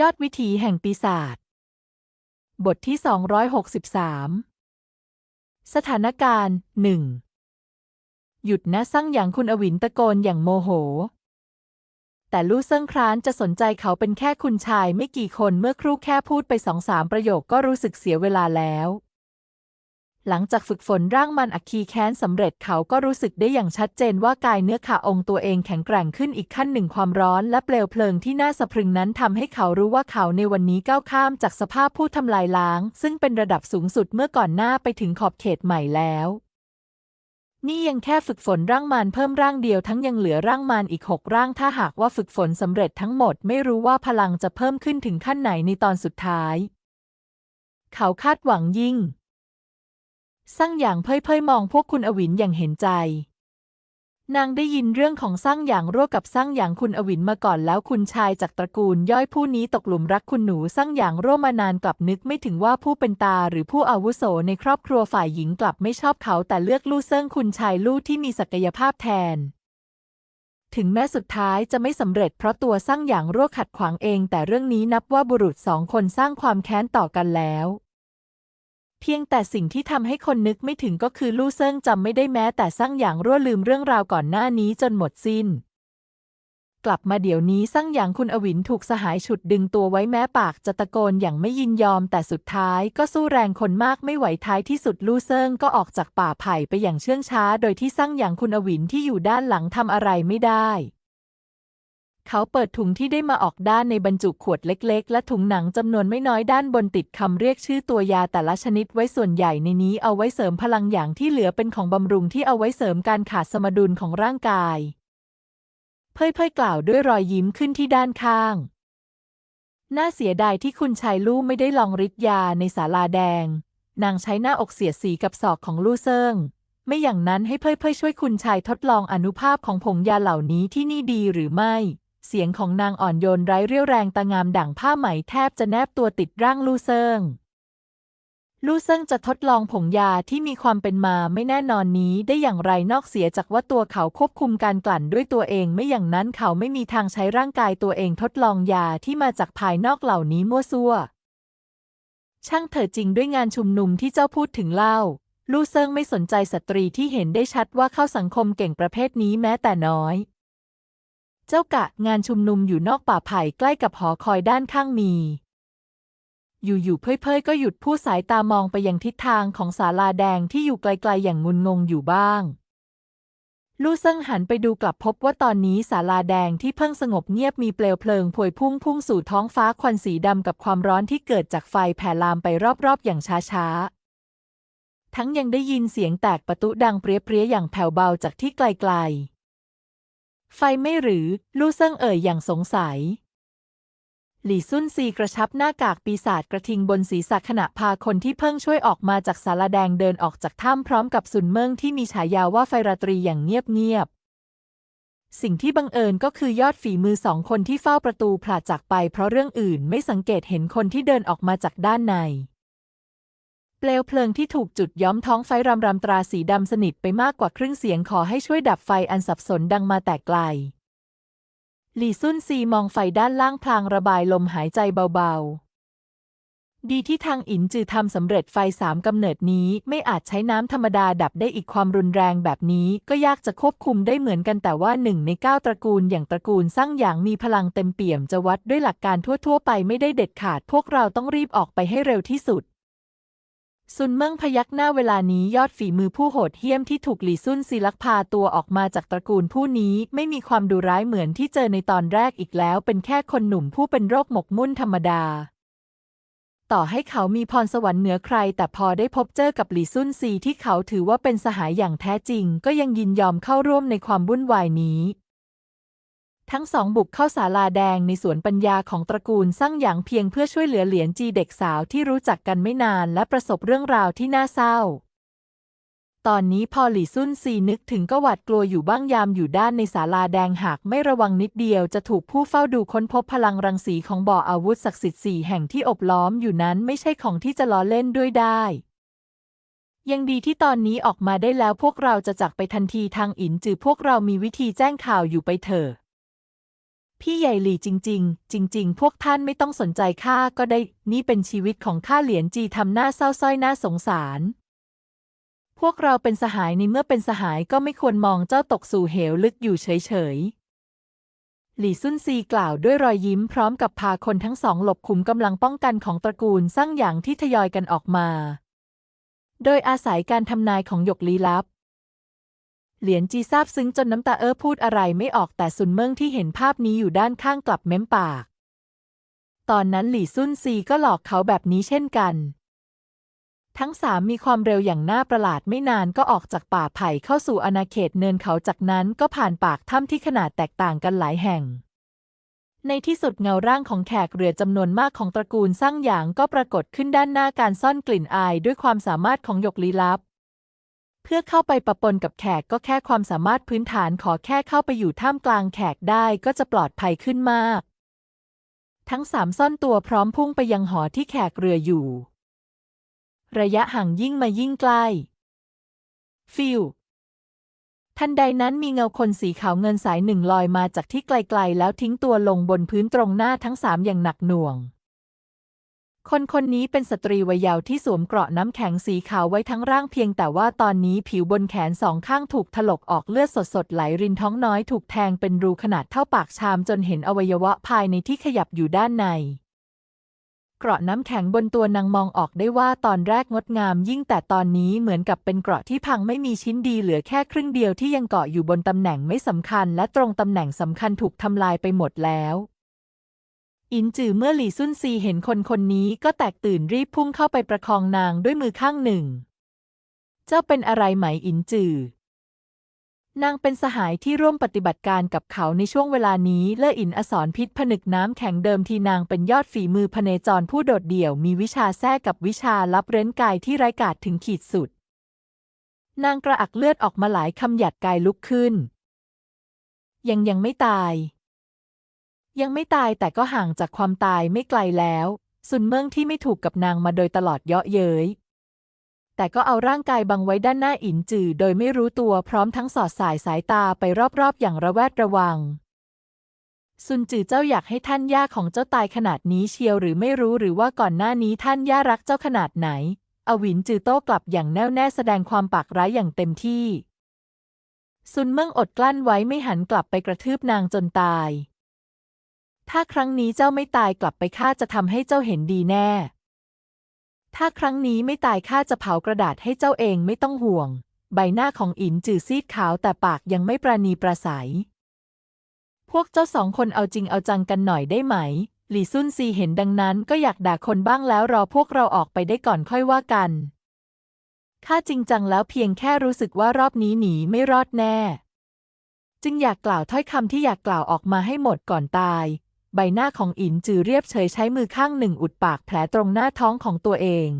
ยอดวิถีแห่งปีศาจ บทที่ 263 สถานการณ์หนึ่ง หยุดนะสั่งอย่างคุณอวินตะโกนอย่างโมโห แต่ลู่เซิงครานจะสนใจเขาเป็นแค่คุณชายไม่กี่คนเมื่อครู่แค่พูดไปสองสามประโยคก็รู้สึกเสียเวลาแล้ว หลังจากฝึกฝนร่างมันอัคคีแค้นสำเร็จเขาก็รู้สึกได้อย่างชัดเจนว่ากายเนื้อขาองค์ตัวเองแข็งแกร่งขึ้นอีกขั้นหนึ่งความร้อนและเปลวเพลิงที่น่าสะพรึงนั้นทำให้เขารู้ว่าเขาในวันนี้ก้าวข้ามจากสภาพผู้ทำลายล้าง ซึ่งเป็นระดับสูงสุดเมื่อก่อนหน้าไปถึงขอบเขตใหม่แล้วนี่ยังแค่ฝึกฝนร่างมารเพิ่มร่างเดียวทั้งยังเหลือร่างมารอีกหกร่างถ้าหากว่าฝึกฝนสำเร็จทั้งหมดไม่รู้ว่าพลังจะเพิ่มขึ้นถึงขั้นไหนในตอนสุดท้าย เขาคาดหวังยิ่ง สั่งอย่างเพ่ยเพ่ยมองพวกคุณอวินอย่างเห็นใจ นางได้ยินเรื่องของสั่งอย่างร่วมกับสั่งอย่างคุณอวินมาก่อนแล้วคุณชายจากตระกูลย่อยผู้นี้ตกหลุมรักคุณหนูสั่งอย่างร่วมมานานกลับนึกไม่ถึงว่าผู้เป็นตาหรือผู้อาวุโสในครอบครัวฝ่ายหญิงกลับไม่ชอบเขาแต่เลือกลู่เซิงคุณชายลู่ที่มีศักยภาพแทนถึงแม้สุดท้ายจะไม่สำเร็จเพราะตัวสั่งอย่างร่วขัดขวางเอง แต่เรื่องนี้นับว่าบุรุษสองคนสร้างความแค้นต่อกันแล้ว เพียงแต่สิ่งที่ทำให้คนนึกไม่ถึงก็คือลู่เซิงจำไม่ได้แม้แต่สั่งอย่างรั่วลืมเรื่องราวก่อนหน้านี้จนหมดสิ้น กลับมาเดี๋ยวนี้สั่งอย่างคุณอวินถูกสหายฉุดดึงตัวไว้แม้ปากจะตะโกนอย่างไม่ยินยอม แต่สุดท้ายก็สู้แรงคนมากไม่ไหวท้ายที่สุดลู่เซิงก็ออกจากป่าไผ่ไปอย่างเชื่องช้า โดยที่สั่งอย่างคุณอวินที่อยู่ด้านหลังทำอะไรไม่ได้ เขาเปิดถุงที่ได้มาออกด้านในบรรจุขวดเล็ก ๆ และถุงหนังจำนวนไม่น้อยด้านบนติดคำเรียกชื่อตัวยาแต่ละชนิดไว้ส่วนใหญ่ในนี้เอาไว้เสริมพลังอย่างที่เหลือเป็นของบำรุงที่เอาไว้เสริมการขาดสมดุลของร่างกาย เพ่ยเพ่ยกล่าวด้วยรอยยิ้มขึ้นที่ด้านข้าง น่าเสียดายที่คุณชายลู่ไม่ได้ลองฤทธิ์ยาในศาลาแดง นางใช้หน้าอกเสียดสีกับศอกของลู่เซิงไม่อย่างนั้นให้เพ่ยเพ่ยช่วยคุณชายทดลองอนุภาพของผงยาเหล่านี้ที่นี่ดีหรือไม่ เสียงของนางอ่อนโยนไร้เรี่ยวแรงตางามดั่งผ้าไหมแทบจะแนบตัวติดร่างลู่เซิงลู่เซิงจะทดลองผงยาที่มีความเป็นมาไม่แน่นอนนี้ได้อย่างไรนอกเสียจากว่าตัวเขาควบคุมการกลั่นด้วยตัวเองไม่อย่างนั้นเขาไม่มีทางใช้ร่างกายตัวเองทดลองยาที่มาจากภายนอกเหล่านี้มั่วซั่ว ช่างเถิดจริงด้วยงานชุมนุมที่เจ้าพูดถึงเล่า ลู่เซิงไม่สนใจสตรีที่เห็นได้ชัดว่าเข้าสังคมเก่งประเภทนี้แม้แต่น้อย เจ้ากะงานชุมนุมอยู่นอกป่าไผ่ใกล้กับหอคอยด้านข้างมี อยู่ๆเพ่ยๆก็หยุดพูดสายตามองไปยังทิศทางของศาลาแดงที่อยู่ไกลๆอย่างงุนงงอยู่บ้าง ลู่เซิงหันไปดูกลับพบว่าตอนนี้ศาลาแดงที่เพิ่งสงบเงียบมีเปลวเพลิงพวยพุ่งพุ่งสู่ท้องฟ้าควันสีดำกับความร้อนที่เกิดจากไฟแผ่ลามไปรอบๆ อย่างช้าๆทั้งยังได้ยินเสียงแตกประตุดังเปรี้ยๆอย่างแผ่วเบาจากที่ไกลๆ ไฟไม่หรือ ลู่เซิงเอ่ยอย่างสงสัย หลี่ซุ่นซีกระชับหน้ากากปีศาจกระทิงบนศีรษะขณะพาคนที่เพิ่งช่วยออกมาจากศาลาแดงเดินออกจากถ้ำพร้อมกับซุนเมิงที่มีฉายาว่าไฟราตรีอย่างเงียบๆ สิ่งที่บังเอิญก็คือยอดฝีมือสองคนที่เฝ้าประตูผลาดจากไป เพราะเรื่องอื่นไม่สังเกตเห็นคนที่เดินออกมาจากด้านใน เปลวเพลิงที่ถูกจุดย้อมท้องไฟรำรำตราสีดำสนิทไปมากกว่าครึ่งเสียงขอให้ช่วยดับไฟอันสับสนดังมาแต่ไกล หลี่ซุ่นซีมองไฟด้านล่างพลางระบายลมหายใจเบาๆ ดีที่ทางอินจือทำสำเร็จไฟสามกำเนิดนี้ไม่อาจใช้น้ำธรรมดาดับได้อีกความรุนแรงแบบนี้ก็ยากจะควบคุมได้เหมือนกันแต่ว่าหนึ่งในเก้าตระกูลอย่างตระกูลสร้างอย่างมีพลังเต็มเปี่ยมจะวัดด้วยหลักการทั่วๆ ไปไม่ได้เด็ดขาดพวกเราต้องรีบออกไปให้เร็วที่สุด ซุนเมิงพยักหน้าเวลานี้ยอดฝีมือผู้โหดเหี้ยมที่ถูกหลี่ซุ่นซีลักพาตัวออกมาจากตระกูลผู้นี้ไม่มีความดุร้ายเหมือนที่เจอในตอนแรกอีกแล้ว เป็นแค่คนหนุ่มผู้เป็นโรคหมกมุ่นธรรมดา ต่อให้เขามีพรสวรรค์เหนือใคร แต่พอได้พบเจอกับหลี่ซุ่นซีที่เขาถือว่าเป็นสหายอย่างแท้จริง ก็ยังยินยอมเข้าร่วมในความวุ่นวายนี้ ทั้งสองบุกเข้าศาลาแดงในสวนปัญญาของตระกูลสร้างหยางเพียงเพื่อช่วยเหลือเหรียญจีเด็กสาวที่รู้จักกันไม่นานและประสบเรื่องราวที่น่าเศร้า ตอนนี้พอหลี่ซุ่นซีนึกถึงก็หวาดกลัวอยู่บ้างยามอยู่ด้านในศาลาแดงหากไม่ระวังนิดเดียวจะถูกผู้เฝ้าดูค้นพบพลังรังสีของบ่ออาวุธศักดิ์สิทธิ์สี่แห่งที่อบล้อมอยู่นั้นไม่ใช่ของที่จะล้อเล่นด้วยได้ยังดีที่ตอนนี้ออกมาได้แล้วพวกเราจะจากไปทันทีทางอินจือพวกเรามีวิธีแจ้งข่าวอยู่ไปเถอะ พี่ใหญ่หลี่จริง ๆ จริง ๆ พวกท่านไม่ต้องสนใจข้าก็ได้ นี่เป็นชีวิตของข้าเหลียนจีทำหน้าเศร้าส้อยหน้าสงสาร พวกเราเป็นสหายในเมื่อเป็นสหายก็ไม่ควรมองเจ้าตกสู่เหวลึกอยู่เฉยๆหลี่ซุนซีกล่าวด้วยรอยยิ้มพร้อมกับพาคนทั้งสองหลบขุมกำลังป้องกันของตระกูลซั่งหยางที่ทยอยกันออกมา โดยอาศัยการทำนายของหยกลี้ลับ เหลียนจีซาบซึ้งจนน้ำตาเอ้อพูดอะไรไม่ออกแต่ซุนเมิงที่เห็นภาพนี้อยู่ด้านข้างกลับเม้มปาก ตอนนั้นหลี่ซุนซีก็หลอกเขาแบบนี้เช่นกัน ทั้งสามมีความเร็วอย่างน่าประหลาดไม่นานก็ออกจากป่าไผ่เข้าสู่อาณาเขตเนินเขาจากนั้นก็ผ่านปากถ้ำที่ขนาดแตกต่างกันหลายแห่ง ในที่สุดเงาร่างของแขกเรือจำนวนมากของตระกูลสร้างหยางก็ปรากฏขึ้นด้านหน้าการซ่อนกลิ่นอายด้วยความสามารถของหยกลี้ลับ เพื่อเข้าไปปะปนกับแขกก็แค่ความสามารถพื้นฐานขอแค่เข้าไปอยู่ท่ามกลางแขกได้ก็จะปลอดภัยขึ้นมาก ทั้งสามซ่อนตัวพร้อมพุ่งไปยังหอที่แขกเรืออยู่ ระยะห่างยิ่งมายิ่งใกล้ ฟิวทันใดนั้นมีเงาคนสีขาวเงินสายหนึ่งลอยมาจากที่ไกลๆ แล้วทิ้งตัวลงบนพื้นตรงหน้าทั้งสามอย่างหนักหน่วง คนคนนี้เป็นสตรีวัยเยาว์ที่สวมเกราะน้ำแข็งสีขาวไว้ทั้งร่างเพียงแต่ว่าตอนนี้ผิวบนแขนสองข้างถูกถลกออกเลือดสดๆไหลรินท้องน้อยถูกแทงเป็นรูขนาดเท่าปากชามจนเห็นอวัยวะภายในที่ขยับอยู่ด้านใน เกราะน้ำแข็งบนตัวนางมองออกได้ว่าตอนแรกงดงามยิ่งแต่ตอนนี้เหมือนกับเป็นเกราะที่พังไม่มีชิ้นดีเหลือแค่ครึ่งเดียวที่ยังเกาะอยู่บนตำแหน่งไม่สำคัญ และตรงตำแหน่งสำคัญถูกทำลายไปหมดแล้ว อินจือเมื่อหลี่ซุนซีเห็นคนคนนี้ก็แตกตื่นรีบพุ่งเข้าไปประคองนางด้วยมือข้างหนึ่ง เจ้าเป็นอะไรไหมอินจือนางเป็นสหายที่ร่วมปฏิบัติการกับเขาในช่วงเวลานี้เล่ออินอสรพิษผนึกน้ำแข็งเดิมทีนางเป็นยอดฝีมือพเนจรผู้โดดเดี่ยวมีวิชาแท้กับวิชาลับเร้นกายที่ไร้กาจถึงขีดสุด นางกระอักเลือดออกมาหลายคำหยัดกายลุกขึ้น ยังยังไม่ตาย ยังไม่ตายแต่ก็ห่างจากความตายไม่ไกลแล้ว ซุนเมิ่งที่ไม่ถูกกับนางมาโดยตลอดเยาะเย้ยแต่ก็เอาร่างกายบังไว้ด้านหน้าอินจือโดยไม่รู้ตัวพร้อมทั้งสอดสายสายตาไปรอบๆ อย่างระแวดระวัง ซุนจือเจ้าอยากให้ท่านย่าของเจ้าตายขนาดนี้เชียวหรือไม่รู้หรือว่าก่อนหน้านี้ท่านย่ารักเจ้าขนาดไหน อวินจือโต้กลับอย่างแน่วแน่แสดงความปากร้ายอย่างเต็มที่ ซุนเมิ่งอดกลั้นไว้ไม่หันกลับไปกระทืบนางจนตาย ถ้าครั้งนี้เจ้าไม่ตายกลับไปข้าจะทำให้เจ้าเห็นดีแน่ ถ้าครั้งนี้ไม่ตายข้าจะเผากระดาษให้เจ้าเองไม่ต้องห่วง ใบหน้าของอินจือซีดขาวแต่ปากยังไม่ประนีประสัย พวกเจ้าสองคนเอาจริงเอาจังกันหน่อยได้ไหม หลี่ซุนซีเห็นดังนั้นก็อยากด่าคนบ้างแล้วรอพวกเราออกไปได้ก่อนค่อยว่ากัน ข้าจริงจังแล้วเพียงแค่รู้สึกว่ารอบนี้หนีไม่รอดแน่ จึงอยากกล่าวถ้อยคำที่อยากกล่าวออกมาให้หมดก่อนตาย ใบหน้าของอินจือเรียบเฉยใช้มือข้างหนึ่งอุดปากแผลตรงหน้าท้องของตัวเอง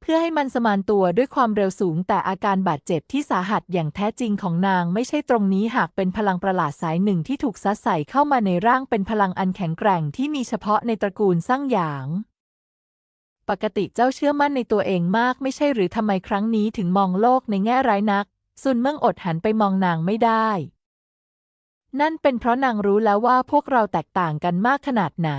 เพื่อให้มันสมานตัวด้วยความเร็วสูง แต่อาการบาดเจ็บที่สาหัสอย่างแท้จริงของนางไม่ใช่ตรงนี้หากเป็นพลังประหลาดสายหนึ่งที่ถูกซัดใส่เข้ามาในร่างเป็นพลังอันแข็งแกร่งที่มีเฉพาะในตระกูลซั่งหยางปกติเจ้าเชื่อมั่นในตัวเองมากไม่ใช่หรือทำไมครั้งนี้ถึงมองโลกในแง่ร้ายนักซุนเมิ่งอดหันไปมองนางไม่ได้ นั่นเป็นเพราะนางรู้แล้วว่าพวกเราแตกต่างกันมากขนาดไหน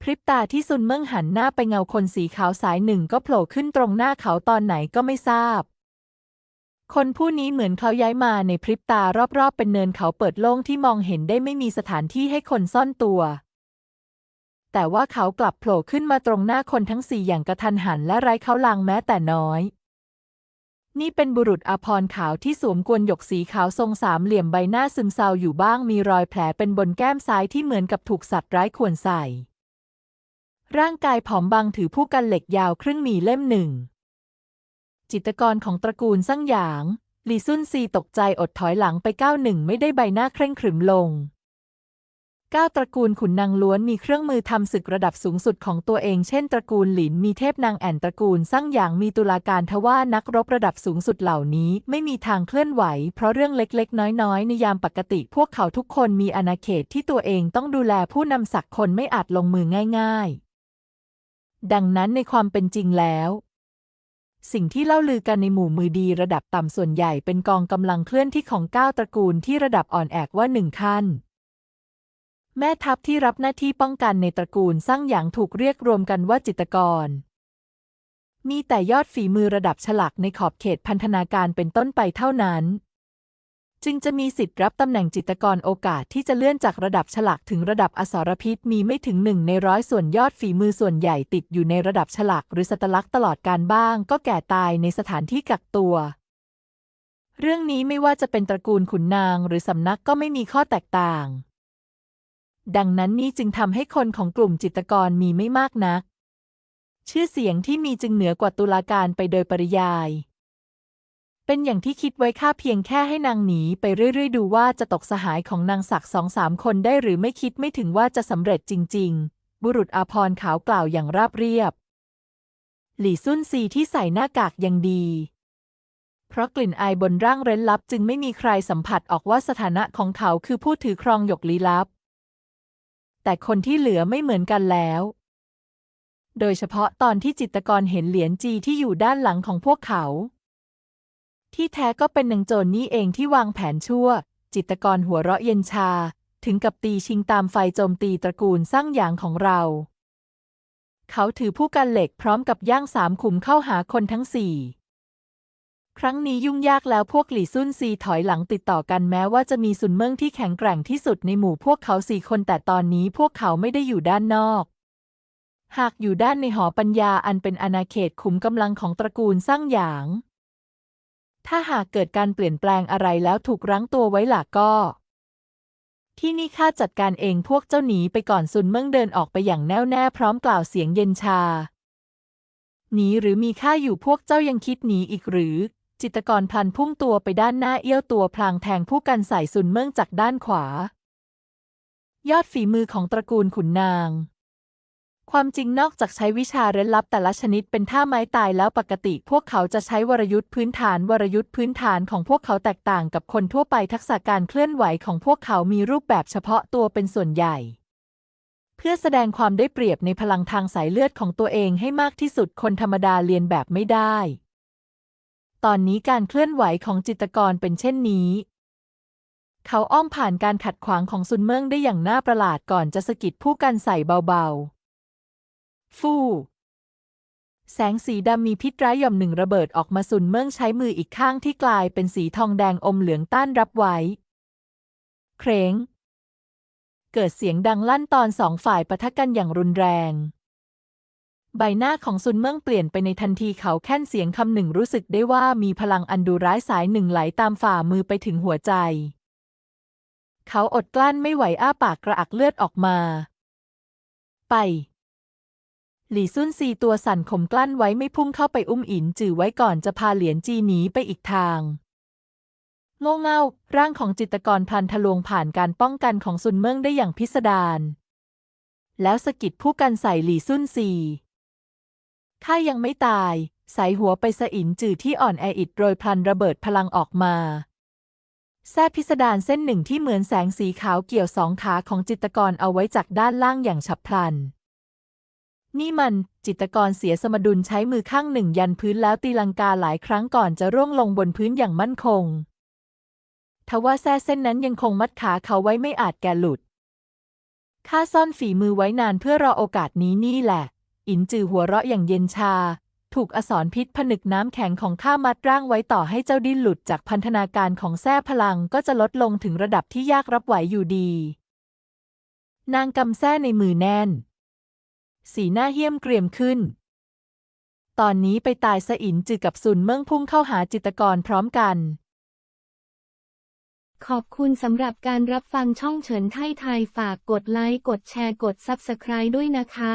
พริบตาที่ซุนเมิ่งหันหน้าไปเงาคนสีขาวสายหนึ่งก็โผล่ขึ้นตรงหน้าเขาตอนไหนก็ไม่ทราบ คนผู้นี้เหมือนเขาย้ายมาในพริบตารอบๆ เป็นเนินเขาเปิดโล่งที่มองเห็นได้ไม่มีสถานที่ให้คนซ่อนตัว แต่ว่าเขากลับโผล่ขึ้นมาตรงหน้าคนทั้งสี่อย่างกระทันหันและไร้เขาลางแม้แต่น้อย นี่เป็นบุรุษอภรขาวที่สวมกวนหยกสีขาวทรงสามเหลี่ยมใบหน้าซึมเศร้าอยู่บ้างมีรอยแผลเป็นบนแก้มซ้ายที่เหมือนกับถูกสัตว์ร้ายข่วนใส่ ร่างกายผอมบางถือผู้กันเหล็กยาวครึ่งมีเล่มหนึ่ง จิตรกรของตระกูลซั่งหยาง หลีซุนซีตกใจอดถอยหลังไปก้าวหนึ่งไม่ได้ใบหน้าเคร่งขรึมลง ก้าตระกูลขุนนางล้วนมีเครื่องมือทำศึกระดับสูงสุดของตัวเอง เช่น ตระกูลหลินมีเทพนางแอนตระกูลซั่งหยางมีตุลาการทว่านักรบระดับสูงสุดเหล่านี้ ไม่มีทางเคลื่อนไหว เพราะเรื่องเล็กๆ น้อยๆ ในยามปกติ พวกเขาทุกคนมีอาณาเขตที่ตัวเองต้องดูแลผู้นำศักดิ์คนไม่อาจลงมือง่าย ๆ ดังนั้นในความเป็นจริงแล้วสิ่งที่เล่าลือกันในหมู่มือดีระดับต่ำส่วนใหญ่เป็นกองกำลังเคลื่อนที่ของเก้าตระกูลที่ระดับอ่อนแอกว่าหนึ่งขั้น แม่ทัพที่รับหน้าที่ป้องกันในตระกูลสร้างหยางถูกเรียกรวมกันว่าจิตกร มีแต่ยอดฝีมือระดับฉลักในขอบเขตพันธนาการเป็นต้นไปเท่านั้น จึงจะมีสิทธิ์รับตำแหน่งจิตกรโอกาสที่จะเลื่อนจากระดับฉลักถึงระดับอสรพิษมีไม่ถึงหนึ่งในร้อยส่วนยอดฝีมือส่วนใหญ่ติดอยู่ในระดับฉลักหรือสตลักษ์ตลอดการบ้าง ก็แก่ตายในสถานที่กักตัวเรื่องนี้ไม่ว่าจะเป็นตระกูลขุนนางหรือสำนักก็ไม่มีข้อแตกต่าง ดังนั้นนี่จึงทำให้คนของกลุ่มจิตกรมีไม่มากนัก ชื่อเสียงที่มีจึงเหนือกว่าตุลาการไปโดยปริยาย เป็นอย่างที่คิดไว้ค่าเพียงแค่ให้นางหนีไปเรื่อยๆ ดูว่าจะตกสหายของนางศักดิ์สองสามคนได้หรือไม่คิดไม่ถึงว่าจะสำเร็จจริง ๆ บุรุษอาพรขาวกล่าวอย่างราบเรียบ หลี่ซุ่นซีที่ใส่หน้ากากยังดีเพราะกลิ่นอายบนร่างเร้นลับจึงไม่มีใครสัมผัสออกว่าสถานะของเขาคือผู้ถือครองหยกลี้ลับ แต่คนที่เหลือไม่เหมือนกันแล้ว โดยเฉพาะตอนที่จิตกรเห็นเหรียญจีที่อยู่ด้านหลังของพวกเขา ที่แท้ก็เป็นนางโจรนี่เองที่วางแผนชั่ว จิตกรหัวเราะเย็นชา ถึงกับตีชิงตามไฟโจมตีตระกูลสร้างหยางของเรา เขาถือผู้กันเหล็กพร้อมกับย่างสามขุมเข้าหาคนทั้งสี่ ครั้งนี้ยุ่งยากแล้วพวกหลี่ซุ่นซีถอยหลังติดต่อกันแม้ว่าจะมีซุนเมิงที่แข็งแกร่งที่สุดในหมู่พวกเขาสี่คนแต่ตอนนี้พวกเขาไม่ได้อยู่ด้านนอก หากอยู่ด้านในหอปัญญาอันเป็นอาณาเขตขุมกำลังของตระกูลสร้างหยาง ถ้าหากเกิดการเปลี่ยนแปลงอะไรแล้วถูกรั้งตัวไว้หล่ะก็ ที่นี่ข้าจัดการเองพวกเจ้าหนีไปก่อนซุนเมิงเดินออกไปอย่างแน่วแน่พร้อมกล่าวเสียงเย็นชาหนีหรือมีข้าอยู่พวกเจ้ายังคิดหนีอีกหรือ จิตกรพลันพุ่งตัวไปด้านหน้าเอี้ยวตัวพลางแทงผู้กันใส่ซุนเมิ่งจากด้านขวา ยอดฝีมือของตระกูลขุนนาง ความจริงนอกจากใช้วิชาเร้นลับแต่ละชนิดเป็นท่าไม้ตายแล้วปกติ พวกเขาจะใช้วรยุทธ์พื้นฐานวรยุทธ์พื้นฐานของพวกเขาแตกต่างกับคนทั่วไปทักษะการเคลื่อนไหวของพวกเขามีรูปแบบเฉพาะตัวเป็นส่วนใหญ่ เพื่อแสดงความได้เปรียบในพลังทางสายเลือดของตัวเองให้มากที่สุดคนธรรมดาเรียนแบบไม่ได้ ตอนนี้การเคลื่อนไหวของจิตกรเป็นเช่นนี้ เขาอ้อมผ่านการขัดขวางของซุนเมิงได้อย่างน่าประหลาดก่อนจะสะกิดผู้กันใส่เบาๆ ฟู่แสงสีดำมีพิษร้ายหย่อมหนึ่งระเบิดออกมาซุนเมิ่งใช้มืออีกข้างที่กลายเป็นสีทองแดงอมเหลืองต้านรับไว้ เครงเกิดเสียงดังลั่นตอนสองฝ่ายปะทะกันอย่างรุนแรง ใบหน้าของซุนเมิ่งเปลี่ยนไปในทันทีเขาแค่นเสียงคำหนึ่งรู้สึกได้ว่ามีพลังอันดูร้ายสายหนึ่งไหลตามฝ่ามือไปถึงหัวใจ เขาอดกลั้นไม่ไหวอ้าปากกระอักเลือดออกมา ไป หลี่ซุนซีตัวสั่นข่มกลั้นไว้ไม่พุ่งเข้าไปอุ้มอินจือไว้ก่อนจะพาเหรียญจีหนีไปอีกทางโง่เง่าร่างของจิตกรพลันทะลวงผ่านการป้องกันของซุนเมิ่งได้อย่างพิสดารแล้วสะกิดผู้กันใส่หลี่ซุนซี ข้ายังไม่ตายใส่หัวไปสะอินจือที่อ่อนแออิดโรยพลันระเบิดพลังออกมาแท้พิสดารเส้นหนึ่งที่เหมือนแสงสีขาวเกี่ยวสองขาของจิตกรเอาไว้จากด้านล่างอย่างฉับพลัน นี่มันจิตกรเสียสมดุลใช้มือข้างหนึ่งยันพื้นแล้วตีลังกาหลายครั้งก่อนจะร่วงลงบนพื้นอย่างมั่นคง ทว่าแส้เส้นนั้นยังคงมัดขาเขาไว้ไม่อาจแกหลุด ข้าซ่อนฝีมือไว้นานเพื่อรอโอกาสนี้นี่แหละ อินจือหัวเราะอย่างเย็นชา ถูกอสรพิษผนึกน้ำแข็งของข้ามัดร่างไว้ต่อให้เจ้าดิ้นหลุดจากพันธนาการของแส้พลังก็จะลดลงถึงระดับที่ยากรับไหวอยู่ดี นางกำแส้ในมือแน่น สีหน้าเหี้ยมเกรียมขึ้น ตอนนี้ไปตายสะอินจือกับซุนเมิ่งพุ่งเข้าหาจิตกรพร้อมกันขอบคุณสำหรับการรับฟังช่องเฉินไทยไทยฝากกดไลค์ กดแชร์ กด Subscribe ด้วยนะคะ